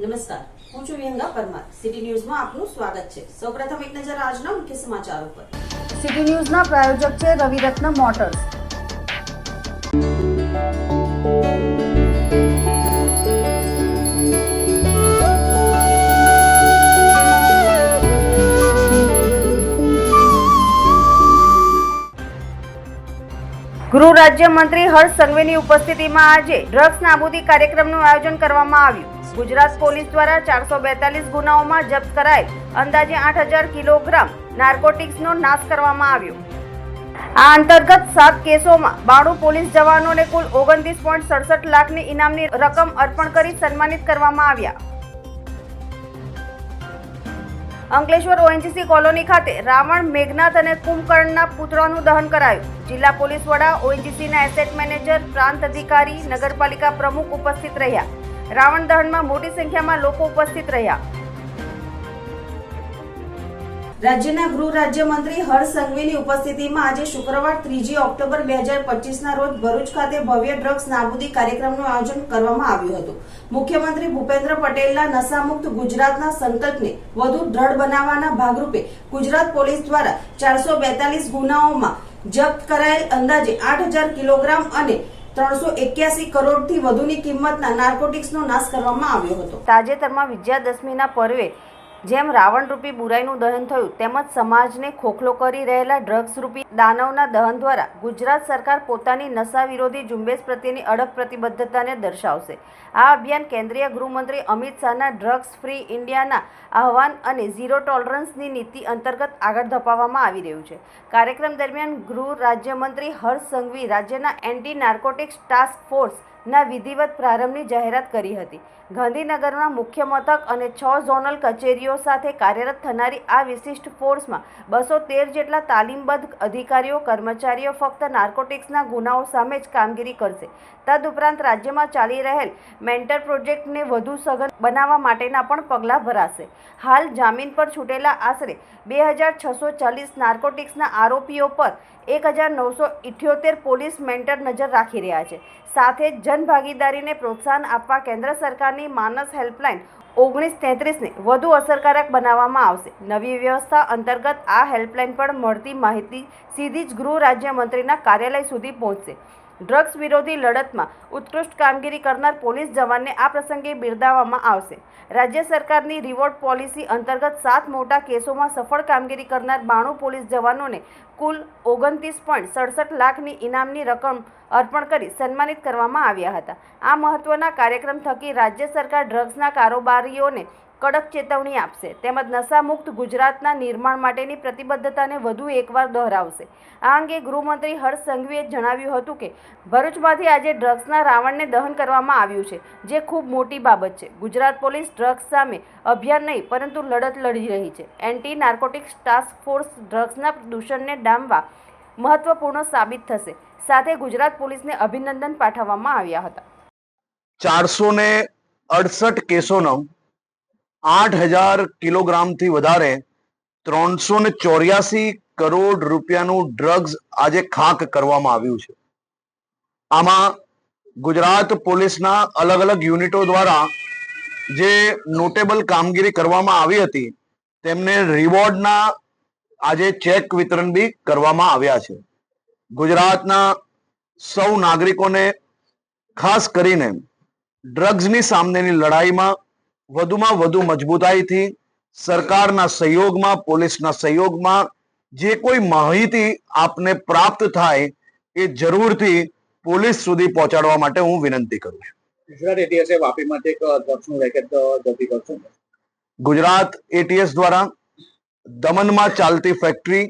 નમસ્કાર. હું છું વિહંગા પરમાર. સિટી ન્યૂઝમાં આપનું સ્વાગત છે. સૌપ્રથમ એક નજર આજના મુખ્ય સમાચારો પર. સિટી ન્યૂઝના પ્રાયોજક છે રવિરત્ન મોટર્સ. ગૃહ રાજ્યમંત્રી હર્ષ સંઘવીની ઉપસ્થિતિમાં આજે ડ્રગ્સ નાબૂદી કાર્યક્રમનું આયોજન કરવામાં આવ્યું. ગુજરાત પોલીસ દ્વારા ચારસો બેતાલીસ ગુનાઓમાં જપ્ત કરાયેલ અંદાજે આઠ હજાર કિલોગ્રામ નાર્કોટિક્સનો નાશ કરવામાં આવ્યો. આ અંતર્ગત સાત કેસોમાં બાણું પોલીસ જવાનોને કુલ ઓગણત્રીસ પોઈન્ટ સડસઠ લાખની ઇનામની રકમ અર્પણ કરી સન્માનિત કરવામાં આવ્યા. અંકલેશ્વર ઓએનજીસી કોલોની ખાતે રાવણ, મેઘનાથ અને કુંભકર્ણના પુત્રોનું દહન કરાયું. જિલ્લા પોલીસ વડા, ઓએનજીસીના એસેટ મેનેજર, પ્રાંત અધિકારી, નગરપાલિકા પ્રમુખ ઉપસ્થિત રહ્યા. રાવણ દહનમાં મોટી સંખ્યામાં લોકો ઉપસ્થિત રહ્યા. રાજ્યના ગૃહ રાજ્યમંત્રી હર્ષ સંઘવીની ઉપસ્થિતિમાં આજે શુક્રવાર ત્રીજી ઓક્ટોબર બે હજાર પચીસના રોજ ભરૂચ ખાતે ભવ્ય ડ્રગ્સ નાબૂદી કાર્યક્રમનું આયોજન કરવામાં આવ્યું હતું. મુખ્યમંત્રી ભૂપેન્દ્ર પટેલના નશામુક્ત ગુજરાતના સંકલ્પને વધુ દ્રઢ બનાવવાના ભાગરૂપે ગુજરાત પોલીસ દ્વારા ચારસો બેતાલીસ ગુનાઓમાં જપ્ત કરાયેલ અંદાજે આઠ હજાર કિલોગ્રામ અને ત્રણસો એક્યાસી કરોડથી વધુની કિંમતના નાર્કોટિક્સનો નાશ કરવામાં આવ્યો હતો. તાજેતરમાં વિજયાદશમીના પર્વે જેમ રાવણરૂપી બુરાઈનું દહન થયું તેમજ સમાજને ખોખલો કરી રહેલા ડ્રગ્સ રૂપી દાનવના દહન દ્વારા ગુજરાત સરકાર પોતાની નશા વિરોધી ઝુંબેશ પ્રત્યેની અડગ પ્રતિબદ્ધતાને દર્શાવશે. આ અભિયાન કેન્દ્રીય ગૃહમંત્રી અમિત શાહના ડ્રગ્સ ફ્રી ઇન્ડિયાના આહવાન અને ઝીરો ટોલરન્સની નીતિ અંતર્ગત આગળ ધપાવવામાં આવી રહ્યું છે. કાર્યક્રમ દરમિયાન ગૃહ રાજ્યમંત્રી હર્ષ સંઘવી રાજ્યના એન્ટી નાર્કોટિક્સ ટાસ્ક ફોર્સ ના વિધિવત પ્રારંભની જાહેરાત કરી હતી. ગાંધીનગરના મુખ્ય મથક અને છ ઝોનલ કચેરીઓ સાથે કાર્યરત થનારી આ વિશિષ્ટ ફોર્સમાં બસો તેર જેટલા તાલીમબદ્ધ અધિકારીઓ, કર્મચારીઓ ફક્ત નાર્કોટિક્સના ગુનાઓ સામે જ કામગીરી કરશે. તદુપરાંત રાજ્યમાં ચાલી રહેલ મેન્ટર પ્રોજેક્ટને વધુ સઘન બનાવવા માટેના પણ પગલાં ભરાશે. હાલ જામીન પર છૂટેલા આશરે બે હજાર છસો ચાલીસ નાર્કોટિક્સના આરોપીઓ પર એક હજાર નવસો ઇઠ્યોતેર પોલીસ મેન્ટર નજર રાખી રહ્યા છે. સાથે જનભાગીદારીને પ્રોત્સાહન આપવા કેન્દ્ર સરકારની માનસ હેલ્પલાઇન ઓગણીસ તેત્રીસને વધુ અસરકારક બનાવવામાં આવશે. નવી વ્યવસ્થા અંતર્ગત આ હેલ્પલાઇન પર મળતી માહિતી સીધી જ ગૃહ રાજ્યમંત્રીના કાર્યાલય સુધી પહોંચશે. ડ્રગ્સ વિરોધી લડતમાં ઉત્કૃષ્ટ કામગીરી કરનાર પોલીસ જવાનને આ પ્રસંગે બિરદાવવામાં આવશે. રાજ્ય સરકારની રિવોર્ડ પોલિસી અંતર્ગત સાત મોટા કેસોમાં સફળ કામગીરી કરનાર બાણું પોલીસ જવાનોને કુલ ઓગણત્રીસ પોઈન્ટ સડસઠ લાખની ઇનામની રકમ અર્પણ કરી સન્માનિત કરવામાં આવ્યા હતા. આ મહત્વના કાર્યક્રમ થકી રાજ્ય સરકાર ડ્રગ્સના કારોબારીઓને કડક ચેતવણી આપશે. તેમજ નશામુક્ત ગુજરાતના નિર્માણ માટેની પ્રતિબદ્ધતાને વધુ એકવાર દોહરાવશે. આ અંગે ગૃહમંત્રી હર્ષ સંઘવીએ જણાવ્યું હતું કે, ભરૂચમાંથી આજે ડ્રગ્સના રાવણને દહન કરવામાં આવ્યું છે, જે ખૂબ મોટી બાબત છે. ગુજરાત પોલીસ ડ્રગ્સ સામે અભિયાન નહીં, પરંતુ લડત લડી રહી છે. એન્ટી નાર્કોટિક્સ ટાસ્ક ફોર્સ ડ્રગ્સના દૂષણને ડામવા મહત્વપૂર્ણ સાબિત થશે. સાથે ગુજરાત પોલીસને અભિનંદન પાઠવવામાં આવ્યા હતા. ચારસો ને અડસઠ કેસોનો આઠ હજાર કિલોગ્રામથી વધારે ત્રણસો ને ચોર્યાસી કરોડ રૂપિયાનું ડ્રગ્સ આજે ખાક કરવામાં આવ્યું છે. આમાં ગુજરાત પોલીસના અલગ અલગ યુનિટો દ્વારા જે નોટેબલ કામગીરી કરવામાં આવી હતી, તેમને રિવોર્ડના આજે ચેક વિતરણ બી કરવામાં આવ્યા છે. ગુજરાતના સૌ નાગરિકોને ખાસ કરીને ડ્રગ્સની સામેની લડાઈમાં વધુમાં વધુ મજબૂતાઈથી સરકારના સહયોગમાં પોલીસના સહયોગમાં જે કોઈ માહિતી આપને પ્રાપ્ત થાય એ જરૂરથી પોલીસ સુધી પહોંચાડવા માટે હું વિનંતી કરું છું. ગુજરાત એટીએસે વાપીમાંથી એક ડ્રગ્સનું રેકેટ જપ્તી કરશું. ગુજરાત એટીએસ દ્વારા દમણમાં ચાલતી ફેક્ટરી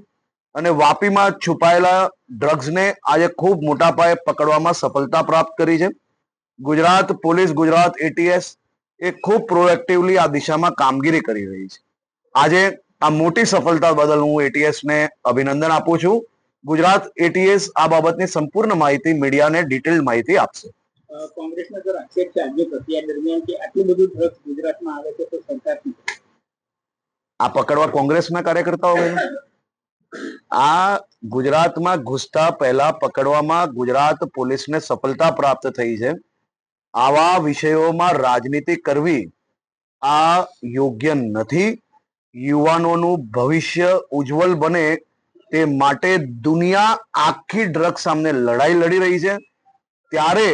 અને વાપીમાં છુપાયેલા ડ્રગ્સને આજે ખૂબ મોટા પાયે પકડવામાં સફળતા પ્રાપ્ત કરી છે. ગુજરાત પોલીસ ગુજરાત એટીએસ એ ખૂબ પ્રોએક્ટિવલી આ દિશામાં કામગીરી કરી રહી છે. આજે આ મોટી સફળતા બદલ હું એટીએસ ને અભિનંદન આપું છું. ગુજરાત એટીએસ આ બાબતની સંપૂર્ણ માહિતી મીડિયાને ડિટેલ માહિતી આપશે. કોંગ્રેસનો જો આક્ષેપ છે આજની પ્રક્રિયા દરમિયાન કે આટલું બધું ડ્રગ્સ ગુજરાતમાં આવે છે તો સરકાર આ પકડવા કોંગ્રેસના કાર્યકર્તાઓ ગયેલા? આ ગુજરાતમાં ઘૂસતા પહેલા પકડવામાં ગુજરાત પોલીસને સફળતા પ્રાપ્ત થઈ છે. આવા વિષયોમાં રાજનીતિ કરવી આ યોગ્ય નથી. યુવાનોનું ભવિષ્ય ઉજ્જવલ બને તે માટે દુનિયા આખી ડ્રગ સામે લડાઈ લડી રહી છે. ત્યારે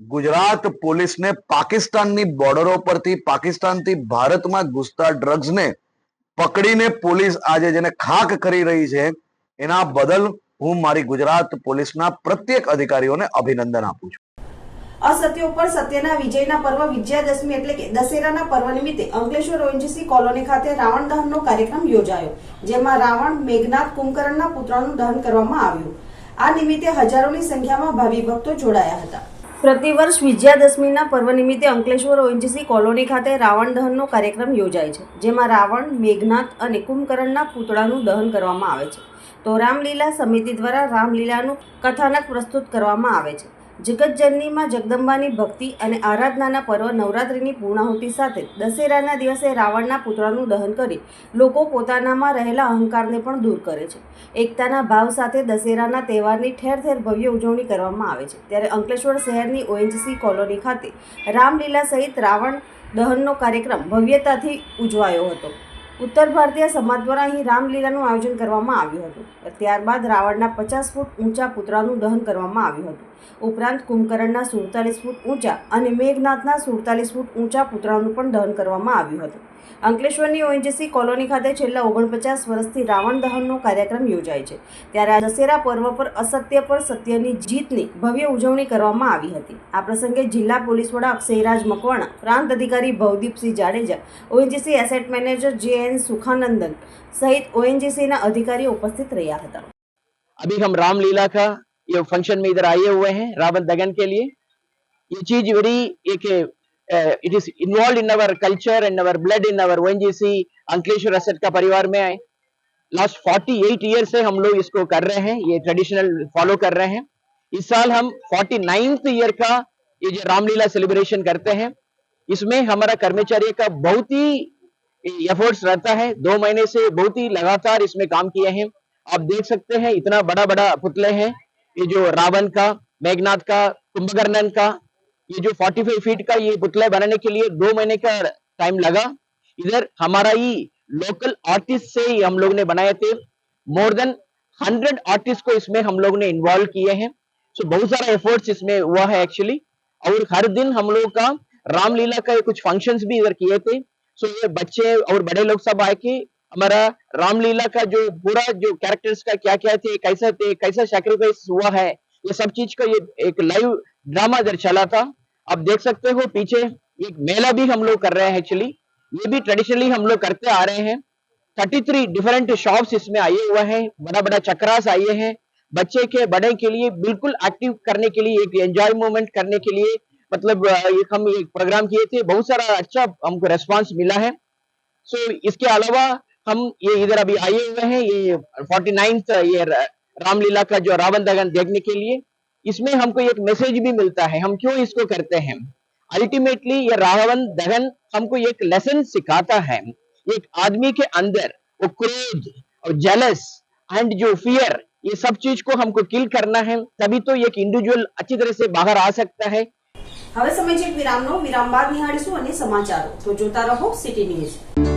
ગુજરાત પોલીસને પાકિસ્તાનની બોર્ડરો પરથી પાકિસ્તાનથી ભારતમાં ઘૂસતા ડ્રગ્સને પકડીને પોલીસ આજે જેને ખાક કરી રહી છે, એના બદલ હું મારી ગુજરાત પોલીસના પ્રત્યેક અધિકારીઓને અભિનંદન આપું છું. અસત્ય ઉપર સત્યના વિજયના પર્વ, વિજયાદશમી એટલે કે દશેરાના પર્વ નિમિત્તે અંકલેશ્વર ઓએનજીસી કોલોની ખાતે રાવણ દહનનો કાર્યક્રમ યોજાયો, જેમાં રાવણ મેઘનાથ કુંભકર્ણના પુત્રનું દહન કરવામાં આવ્યું. આ નિમિત્તે હજારોની સંખ્યામાં ભાવિ ભક્તો જોડાયા હતા. પ્રતિવર્ષ વિજયાદશમીના પર્વ નિમિત્તે અંકલેશ્વર ઓએનજીસી કોલોની ખાતે રાવણ દહનનો કાર્યક્રમ યોજાય છે, જેમાં રાવણ મેઘનાથ અને કુંભકર્ણના પૂતળાનું દહન કરવામાં આવે છે. તો રામલીલા સમિતિ દ્વારા રામલીલાનું કથાનક પ્રસ્તુત કરવામાં આવે છે. જગતજનનીમાં જગદંબાની ભક્તિ અને આરાધનાના પર્વ નવરાત્રિની પૂર્ણાહુતિ સાથે દશેરાના દિવસે રાવણના પુતળાનું દહન કરી લોકો પોતાનામાં રહેલા અહંકારને પણ દૂર કરે છે. એકતાના ભાવ સાથે દશેરાના તહેવારની ઠેર ઠેર ભવ્ય ઉજવણી કરવામાં આવે છે. ત્યારે અંકલેશ્વર શહેરની ઓએનજીસી કોલોની ખાતે રામલીલા સહિત રાવણ દહનનો કાર્યક્રમ ભવ્યતાથી ઉજવાયો હતો. ઉત્તર ભારતીય સમાજ દ્વારા અહીં રામલીલાનું આયોજન કરવામાં આવ્યું હતું. ત્યારબાદ રાવણના પચાસ ફૂટ ઊંચા પુતળાનું દહન કરવામાં આવ્યું હતું. ઉપરાંત કુંભકર્ણના સુડતાલીસ ફૂટ ઊંચા અને મેઘનાથના સુડતાલીસ ફૂટ ઊંચા પુતળાનું પણ દહન કરવામાં આવ્યું હતું. અંકલેશ્વરની ઓએનજીસી કોલોની ખાતે છેલ્લા ઓગણપચાસ વર્ષથી રાવણ દહનનો કાર્યક્રમ યોજાય છે ત્યારે આ દશેરા પર્વ પર અસત્ય પર સત્યની જીતની ભવ્ય ઉજવણી કરવામાં આવી હતી આ પ્રસંગે જિલ્લા પોલીસ વડા અક્ષયરાજ મકવાણા પ્રાંત અધિકારી Bhavdeepsinh Jadeja ONGC asset manager J N Sukhanandan સહિત ઓએનજીસીના અધિકારીઓ ઉપસ્થિત રહ્યા હતા अभी हम रामलीला का ये फंक्शन में इधर आए हुए हैं रावण दगन के लिए ये चीज वेरी एक it is involve in our culture and our blood in our ONGC Ankleshwar asset का परिवार में आए लास्ट 48 ईयर से हम लोग इसको कर रहे हैं ये ट्रेडिशनल फॉलो कर रहे हैं इस साल हम 49th ईयर का ये जो रामलीला सेलिब्रेशन करते हैं इसमें हमारा कर्मचारी का बहुत ही एफर्ट्स रहता है दो महीने से बहुत ही लगातार इसमें काम किए हैं आप देख सकते हैं इतना बड़ा बड़ा पुतले हैं ये जो रावण का मेघनाथ का कुंभकर्णन का ये जो 45 फीट का ये पुतला बनाने के लिए दो महीने का टाइम लगा। इधर हमारा ही लोकल आर्टिस्ट से ही हम लोग ने बनाए थे। मोर देन हंड्रेड आर्टिस्ट को इसमें हम लोग ने इन्वॉल्व किए हैं। सो so, बहुत सारा एफर्ट्स इसमें हुआ है एक्चुअली और हर दिन हम लोग का रामलीला का कुछ फ़ंक्शंस भी इधर किए थे। सो so, ये बच्चे और बड़े लोग सब आए के हमारा रामलीला का जो पूरा जो कैरेक्टर्स का क्या क्या थे कैसा थे कैसा सेक्रीफाइस हुआ है ये सब चीज़ का ये एक लाइव ड्रामा इधर चला था। आप देख सकते हो पीछे एक मेला भी हम लोग कर रहे हैं एक्चुअली ये भी ट्रेडिशनली हम लोग करते आ रहे हैं। 33 डिफरेंट शॉप्स इसमें आए हुए हैं। बड़ा बड़ा चक्रास आए हैं। बच्चे के, बड़े के लिए बिल्कुल एक्टिव करने के लिए, एक एंजॉय मोमेंट करने के लिए मतलब एक हम एक प्रोग्राम किए थे। बहुत सारा अच्छा हमको रेस्पॉन्स मिला है। सो इसके अलावा हम ये इधर अभी आए हुए हैं। ये फोर्टी ये रामलीला का जो रावण दगन देखने के लिए। इसमें हमको एक मैसेज भी मिलता है हम क्यों इसको करते हैं अल्टीमेटली ये रावण दहन हमको एक लेसन सिखाता है एक आदमी के अंदर वो क्रोध और जेलस एंड जो फियर ये सब चीज को हमको किल करना है तभी तो एक इंडिविजुअल अच्छी तरह से बाहर आ सकता है હવે સમય છે એક વિરામનો વિરામ બાદ નિહાળીશું અને સમાચારો તો જોતા રહો સિટી ન્યૂઝ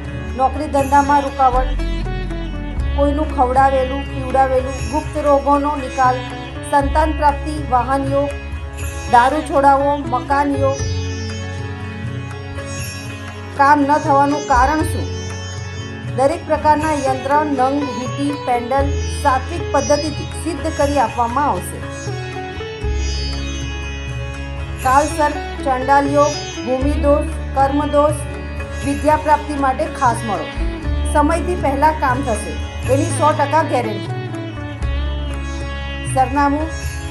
નોકરી ધંધામાં રૂકાવટ, કોઈનું ખવડાવેલું, પીવડાવેલું, ગુપ્ત રોગોનો નિકાલ, સંતાન પ્રાપ્તિ વાહન યોગ દારૂ છોડાવવો મકાન યોગ કામ ન થવાનું કારણ શું? દરેક પ્રકારના યંત્ર, નંગ, વીટી, પેન્ડલ સાત્વિક પદ્ધતિથી સિદ્ધ કરી આપવામાં આવશે. કાલસર્પ ચંડાલ યોગ ભૂમિદોષ, કર્મદોષ વિદ્યા પ્રાપ્તિ માટે ખાસ મળો. સમયથી પહેલાં કામ થશે. એની સો ટકા ગેરંટી સરનામું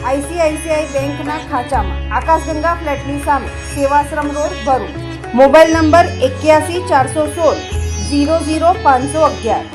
આઈસીઆઈસીઆઈ બેંકના ખાંચામાં. આકાશગંગા ફ્લેટની સામે. Sevashram road Bharuch. Mobile number એક્યાસી ચારસો સોળ ઝીરો ઝીરો પાંચસો અગિયાર.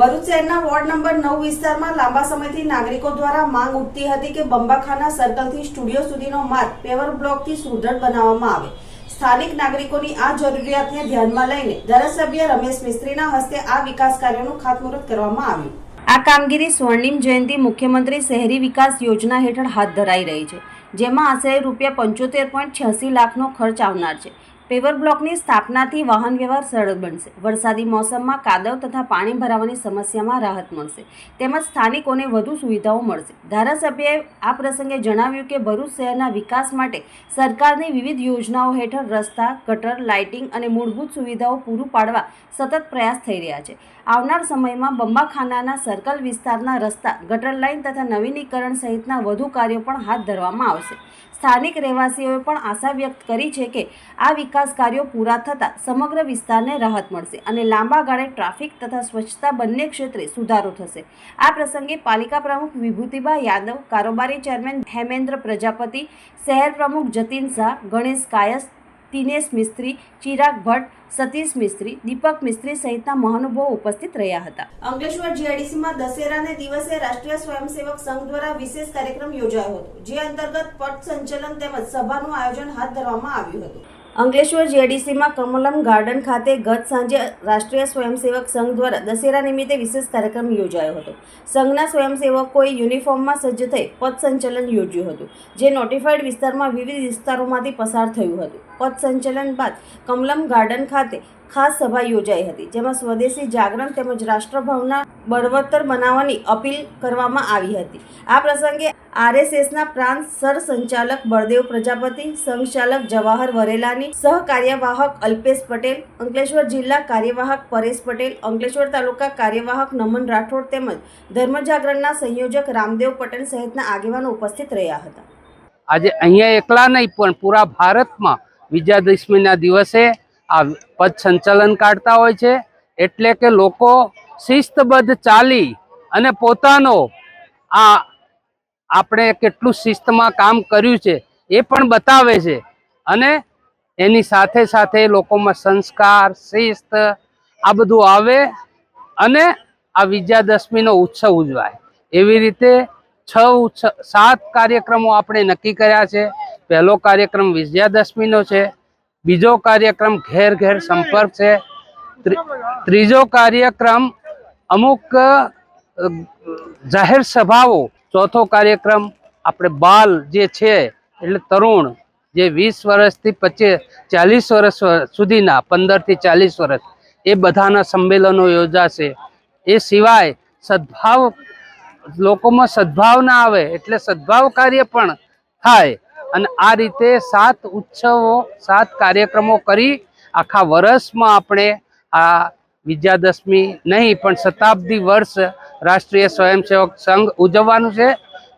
ભરૂચ શહેરના વોર્ડ નંબર નવ વિસ્તારમાં લાંબા સમયથી નાગરિકો દ્વારા માંગ ઉઠતી હતી કે બંબાખાના સર્કલથી સ્ટુડિયો સુધીનો માર્ગ પેવર બ્લોકથી સુદૃઢ બનાવવામાં આવે. સ્થાનિક નાગરિકોની આ જરૂરિયાતને ધ્યાનમાં લઈને ધારાસભ્ય રમેશ મિસ્ત્રીના હસ્તે આ વિકાસ કાર્યોનું ખાતમુહૂર્ત કરવામાં આવ્યું. આ કામગીરી સ્વર્ણિમ જયંતિ મુખ્યમંત્રી શહેરી વિકાસ યોજના હેઠળ હાથ ધરાઈ રહી છે, જેમાં આશરે રૂપિયા પંચોતેર પોઈન્ટ છ્યાસી લાખનો ખર્ચ આવનાર છે. પેવર બ્લોકની સ્થાપનાથી વાહન વ્યવહાર સરળ બનશે. વરસાદી મોસમમાં કાદવ તથા પાણી ભરાવાની સમસ્યામાં રાહત મળશે. તેમજ સ્થાનિકોને વધુ સુવિધાઓ મળશે. ધારાસભ્યએ આ પ્રસંગે જણાવ્યું કે ભરૂચ શહેરના વિકાસ માટે સરકારની વિવિધ યોજનાઓ હેઠળ રસ્તા, ગટર, લાઇટિંગ અને મૂળભૂત સુવિધાઓ પૂરું પાડવા સતત પ્રયાસ થઈ રહ્યા છે. આવનાર સમયમાં બંબાખાનાના સર્કલ વિસ્તારના રસ્તા, ગટર લાઇન તથા નવીનીકરણ સહિતના વધુ કાર્યો પણ હાથ ધરવામાં આવશે. સ્થાનિક રહેવાસીઓએ પણ આશા વ્યક્ત કરી છે કે આ વિકાસ કાર્યો પૂરા થતાં સમગ્ર વિસ્તારને રાહત મળશે અને લાંબા ગાળે ટ્રાફિક તથા સ્વચ્છતા બંને ક્ષેત્રે સુધારો થશે. આ પ્રસંગે પાલિકા પ્રમુખ વિભૂતિબા યાદવ, કારોબારી ચેરમેન હેમેન્દ્ર પ્રજાપતિ, શહેર પ્રમુખ જતીન શાહ, ગણેશ કાયસ દિનેશ મિસ્ત્રી, ચિરાગ ભટ્ટ, સતીશ મિસ્ત્રી, દીપક મિસ્ત્રી સહિતના મહાનુભાવો ઉપસ્થિત રહ્યા હતા. અંકલેશ્વર જીઆઈડીસીમાં દશેરાને દિવસે રાષ્ટ્રીય સ્વયંસેવક સંઘ દ્વારા વિશેષ કાર્યક્રમ યોજાયો હતો, જે અંતર્ગત પટ સંચલન તેમજ સભાનું આયોજન હાથ ધરવામાં આવ્યું હતું. અંકલેશ્વર જીઆઈડીસીમાં કમલમ ગાર્ડન ખાતે ગત સાંજે રાષ્ટ્રીય સ્વયંસેવક સંઘ દ્વારા દશેરા નિમિત્તે વિશેષ કાર્યક્રમ યોજાયો હતો. સંઘના સ્વયંસેવકોએ યુનિફોર્મમાં સજ્જ થઈ પથ સંચલન યોજ્યું હતું, જે નોટિફાઈડ વિસ્તારમાં વિવિધ વિસ્તારોમાંથી પસાર થયું હતું. પથ સંચલન બાદ કમલમ ગાર્ડન ખાતે ખાસ સભા યોજાઈ હતી, જેમાં સ્વદેશી જાગરણ તેમજ રાષ્ટ્રભાવના બળવત્તર બનાવવાની અપીલ કરવામાં આવી હતી. આ પ્રસંગે આરએસએસના પ્રાંત સરસંચાલક બળદેવ પ્રજાપતિ, સંચાલક જવાહર વરેલાની સહકાર્યવાહક અલ્પેશ પટેલ, અંકલેશ્વર જિલ્લા કાર્યવાહક પરેશ પટેલ, અંકલેશ્વર તાલુકા કાર્યવાહક નમન રાઠોડ તેમજ ધર્મજાગરણના સંયોજક રામદેવ પટેલ સહિતના આગેવાનો ઉપસ્થિત રહ્યા હતા. આજે અહીંયા એકલા નહીં, પણ પૂરા ભારતમાં વિજયાદશમીના દિવસે આ પદ સંચાલન કાઢતા હોય છે, એટલે કે લોકો શિસ્તબદ્ધ ચાલી અને પોતાનો આ આપણે કેટલું શિસ્તમાં કામ કર્યું છે, એ પણ બતાવે છે. અને એની સાથે સાથે લોકોમાં સંસ્કાર, શિસ્ત આ બધું આવે અને આ વિજયાદશમીનો ઉત્સવ ઉજવાય. એવી રીતે છ ઉત્સવ, સાત કાર્યક્રમો આપણે નક્કી કર્યા છે. પહેલો કાર્યક્રમ વિજયાદશમીનો છે બીજો કાર્યક્રમ ઘેર ઘેર સંપર્ક છે. ત્રીજો કાર્યક્રમ અમુક જાહેર સભાઓ, ચોથો કાર્યક્રમ આપણે બાલ જે છે, એટલે તરુણ, જે વીસ વર્ષથી પચીસ ચાલીસ વર્ષ સુધીના, પંદરથી ચાલીસ વર્ષ, એ બધાના સંમેલનો યોજાશે. એ સિવાય સદભાવ, લોકોમાં સદભાવના આવે, એટલે સદભાવ કાર્ય પણ થાય. અને આ રીતે સાત ઉત્સવો, સાત કાર્યક્રમો કરી આખા વર્ષમાં આપણે આ વિજયાદશમી નહીં, પણ શતાબ્દી વર્ષ રાષ્ટ્રીય સ્વયંસેવક સંઘ ઉજવવાનું છે.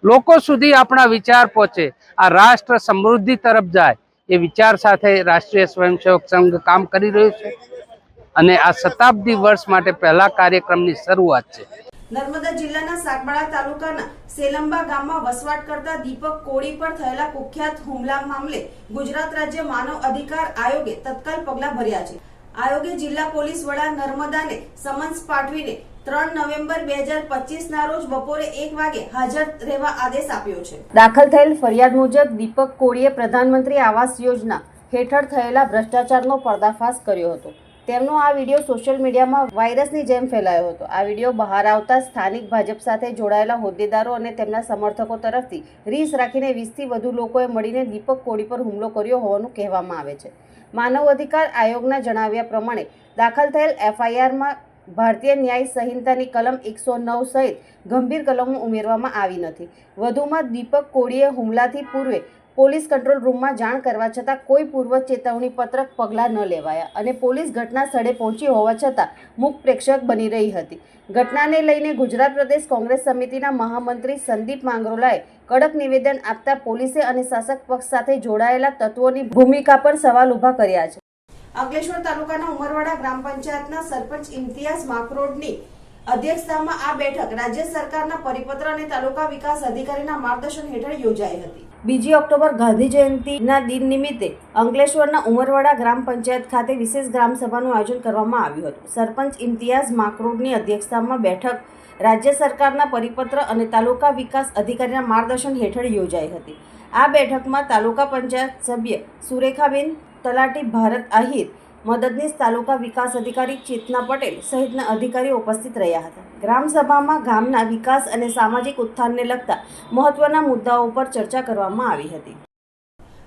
લોકો સુધી આપણા વિચાર પહોંચે, આ રાષ્ટ્ર સમૃદ્ધિ તરફ જાય, એ વિચાર સાથે રાષ્ટ્રીય સ્વયંસેવક સંઘ કામ કરી રહ્યું છે. અને આ શતાબ્દી વર્ષ માટે પહેલા કાર્યક્રમની શરૂઆત છે. નર્મદા જિલ્લાના સાગબાળા તાલુકાના સેલંબા ગામમાં વસવાટ કરતા દીપક કોળી પર થયેલા કુખ્યાત હુમલા મામલે ગુજરાત રાજ્ય માનવ અધિકાર આયોગે તત્કાલ પગલાં ભર્યા છે. આયોગે જિલ્લા પોલીસ વડા નર્મદાને સમન્સ પાઠવીને ત્રણ નવેમ્બર બે હજાર પચીસના રોજ બપોરે એક વાગે હાજર રહેવા આદેશ આપ્યો છે. દાખલ થયેલ ફરિયાદ મુજબ દીપક કોળીએ પ્રધાનમંત્રી આવાસ યોજના હેઠળ થયેલા ભ્રષ્ટાચારનો પર્દાફાશ કર્યો હતો. તેમનો આ વીડિયો સોશિયલ મીડિયામાં વાયરસની જેમ ફેલાયો હતો. આ વીડિયો બહાર આવતા સ્થાનિક ભાજપ સાથે જોડાયેલા હોદ્દેદારો અને તેમના સમર્થકો તરફથી રીસ રાખીને વીસથી વધુ લોકોએ મળીને દીપક કોળી પર હુમલો કર્યો હોવાનું કહેવામાં આવે છે. માનવ અધિકાર આયોગના જણાવ્યા પ્રમાણે દાખલ થયેલ એફઆઈઆરમાં ભારતીય ન્યાય સંહિતાની કલમ એકસો નવ સહિત ગંભીર કલમો ઉમેરવામાં આવી નથી. વધુમાં દીપક કોળીએ હુમલાથી પૂર્વે પોલીસ કંટ્રોલ રૂમમાં જાણ કરવા છતાં કોઈ પૂર્વ ચેતવણી પત્રક પગલાં ન લેવાયા અને પોલીસ ઘટના સ્થળે પહોંચી હોવા છતાં મૂક પ્રેક્ષક બની રહી હતી. ઘટનાને લઈને ગુજરાત પ્રદેશ કોંગ્રેસ સમિતિના મહામંત્રી સંદીપ માંગરોલાએ કડક નિવેદન આપતા પોલીસે અને શાસક પક્ષ સાથે જોડાયેલા તત્વોની ભૂમિકા પર સવાલ ઊભા કર્યા છે. અંકલેશ્વર તાલુકાના ઉમરવાડા ગ્રામ પંચાયતના સરપંચ ઇમ્તિયાઝ માકરોડની અધ્યક્ષતામાં આ બેઠક રાજ્ય સરકારના પરિપત્ર અને તાલુકા વિકાસ અધિકારીના માર્ગદર્શન હેઠળ યોજાઈ હતી. બીજી ઓક્ટોબર ગાંધી જયંતિના દિન નિમિત્તે અંકલેશ્વરના ઉમરવાડા ગ્રામ પંચાયત ખાતે વિશેષ ગ્રામ સભાનું આયોજન કરવામાં આવ્યું હતું. સરપંચ ઇમ્તિયાઝ માકરોડની અધ્યક્ષતામાં બેઠક રાજ્ય સરકારના પરિપત્ર અને તાલુકા વિકાસ અધિકારીના માર્ગદર્શન હેઠળ યોજાઈ હતી. આ બેઠકમાં તાલુકા પંચાયત સભ્ય સુરેખાબેન તલાટી ભારત આહિર મદદનીશ તાલુકા વિકાસ અધિકારી ચેતના પટેલ સહિતના અધિકારીઓ ઉપસ્થિત રહ્યા હતા. ગ્રામસભામાં ગામના વિકાસ અને સામાજિક ઉત્થાનને લગતા મહત્વના મુદ્દાઓ પર ચર્ચા કરવામાં આવી હતી.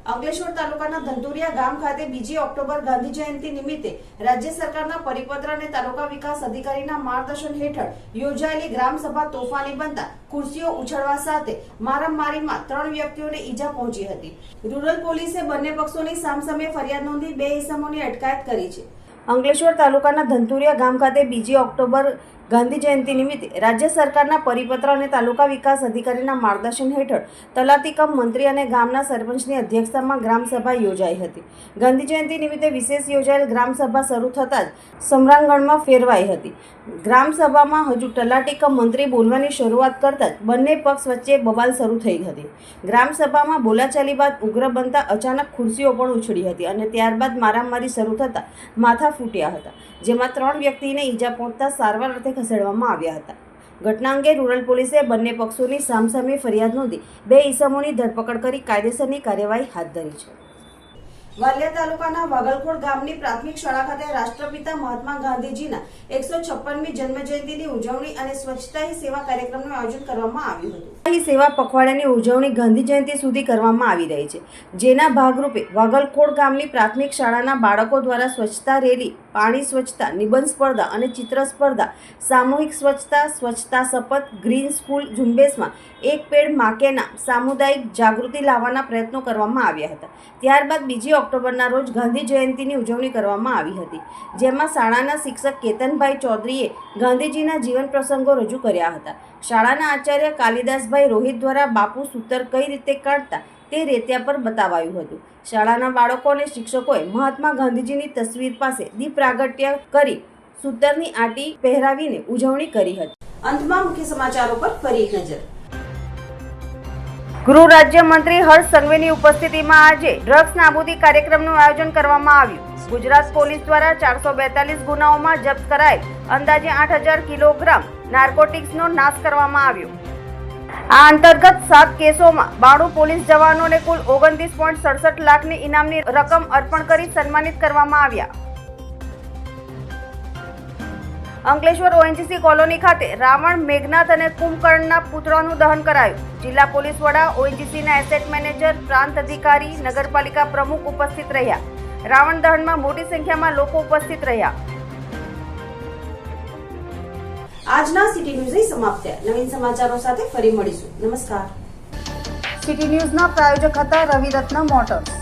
અંકલેશ્વર તાલુકાના ધંતુરિયા ગામ ખાતે બીજી ઓક્ટોબર ગાંધી જયંતિ નિમિત્તે રાજ્ય સરકારના પરિપત્ર અને તાલુકા વિકાસ અધિકારીના માર્ગદર્શન હેઠળ યોજાયેલી ગ્રામસભા તોફાની બનતા ખુરશીઓ ઉછળવા સાથે મારામારીમાં ત્રણ વ્યક્તિઓને ઈજા પહોંચી હતી. રૂરલ પોલીસે બંને પક્ષોની સામસામે ફરિયાદ નોંધી બે ઇસમોની અટકાયત કરી છે. અંકલેશ્વર તાલુકાના ધંતુરિયા ગામ ખાતે બીજી ઓક્ટોબર ગાંધી જયંતિ નિમિત્તે રાજ્ય સરકારના પરિપત્ર અને તાલુકા વિકાસ અધિકારીના માર્ગદર્શન હેઠળ તલાટી કમ મંત્રી અને ગામના સરપંચની અધ્યક્ષતામાં ગ્રામસભા યોજાઈ હતી. ગાંધી જયંતિ નિમિત્તે વિશેષ યોજાયેલ ગ્રામસભા શરૂ થતાં જ સમરાંગણમાં ફેરવાઈ હતી. ગ્રામસભામાં હજુ ટલાટીકમ મંત્રી બોલવાની શરૂઆત કરતાં જ બંને પક્ષ વચ્ચે બબાલ શરૂ થઈ હતી. ગ્રામસભામાં બોલાચાલી બાદ ઉગ્ર બનતા અચાનક ખુરશીઓ પણ ઉછળી હતી અને ત્યારબાદ મારામારી શરૂ થતાં માથા ફૂટ્યા હતા, જેમાં ત્રણ વ્યક્તિને ઈજા પહોંચતા સારવાર અર્થે ખસેડવામાં આવ્યા હતા. ઘટના અંગે રૂરલ પોલીસે બંને પક્ષોની સામસામે ફરિયાદ નોંધી બે ઈસમોની ધરપકડ કરી કાયદેસરની કાર્યવાહી હાથ ધરી છે. વાલિયા તાલુકાના વાગલકોડ ગામની પ્રાથમિક શાળા ખાતે રાષ્ટ્રપિતા મહાત્મા ગાંધીજીના એકસો છપ્પનમી જન્મજયંતિની ઉજવણી અને સ્વચ્છતા હી સેવા કાર્યક્રમનું આયોજન કરવામાં આવ્યું હતું. સેવા પખવાડિયાની ઉજવણી ગાંધી જયંતિ સુધી કરવામાં આવી રહી છે. જેના ભાગરૂપે વાગલખોડ ગામની પ્રાથમિક શાળાના બાળકો દ્વારા સ્વચ્છતા રેલી, પાણી સ્વચ્છતા, નિબંધ સ્પર્ધા અને ચિત્ર સ્પર્ધા, સામૂહિક સ્વચ્છતા સ્વચ્છતા શપથ, ગ્રીન સ્કૂલ ઝુંબેશમાં એક પેડ માકે નામ સામુદાયિક જાગૃતિ લાવવાના પ્રયત્નો કરવામાં આવ્યા હતા. ત્યારબાદ બીજી ઓક્ટોબરના રોજ ગાંધી જયંતિની ઉજવણી કરવામાં આવી હતી, જેમાં શાળાના શિક્ષક કેતનભાઈ ચૌધરીએ ગાંધીજીના જીવન પ્રસંગો રજૂ કર્યા હતા. શાળાના આચાર્ય કાલિદાસભાઈ રોહિત દ્વારા બાપુ સૂતર કઈ રીતે કાઢતા તે રેત્યા પર બતાવાયું હતું. શાળાના બાળકો અને શિક્ષકોએ મહાત્મા ગાંધીજીની તસવીર પાસે દીપ પ્રાગટ્ય કરી સૂતરની આટી પહેરાવીને ઉજવણી કરી હતી. અંતમાં મુખ્ય સમાચારો પર ફરી એક નજર. ગૃહ રાજ્ય મંત્રી હર્ષ સંઘવીની ઉપસ્થિતિમાં આજે ડ્રગ્સ નાબૂદી કાર્યક્રમનું આયોજન કરવામાં આવ્યું. ગુજરાત પોલીસ દ્વારા ચારસો બેતાલીસ ગુનાઓમાં જપ્ત કરાયેલ અંદાજે આઠ હજાર કિલોગ્રામ નાર્કોટિક્સનો નાશ કરવામાં આવ્યો. આ અંતર્ગત સાત કેસોમાં બાણું પોલીસ જવાનોને કુલ ઓગણત્રીસ પોઈન્ટ સડસઠ લાખની ઇનામની રકમ અર્પણ કરી સન્માનિત કરવામાં આવ્યા. અંકલેશ્વર ઓએનજીસી કોલોની ખાતે રાવણ મેઘનાથ અને કુંભકર્ણના પુતળાનું દહન કરાયું. જિલ્લા પોલીસ વડા ઓએનજીસીના એસેટ મેનેજર પ્રાંત અધિકારી નગરપાલિકા પ્રમુખ ઉપસ્થિત રહ્યા. રાવણ દહનમાં મોટી સંખ્યામાં લોકો ઉપસ્થિત રહ્યા. આજના સિટી ન્યૂઝ સમાપ્ત થયા. નવીન સમાચારો સાથે ફરી મળીશું. નમસ્કાર. સિટી ન્યૂઝના પ્રાયોજક હતા રવિ રત્ન મોટર્સ.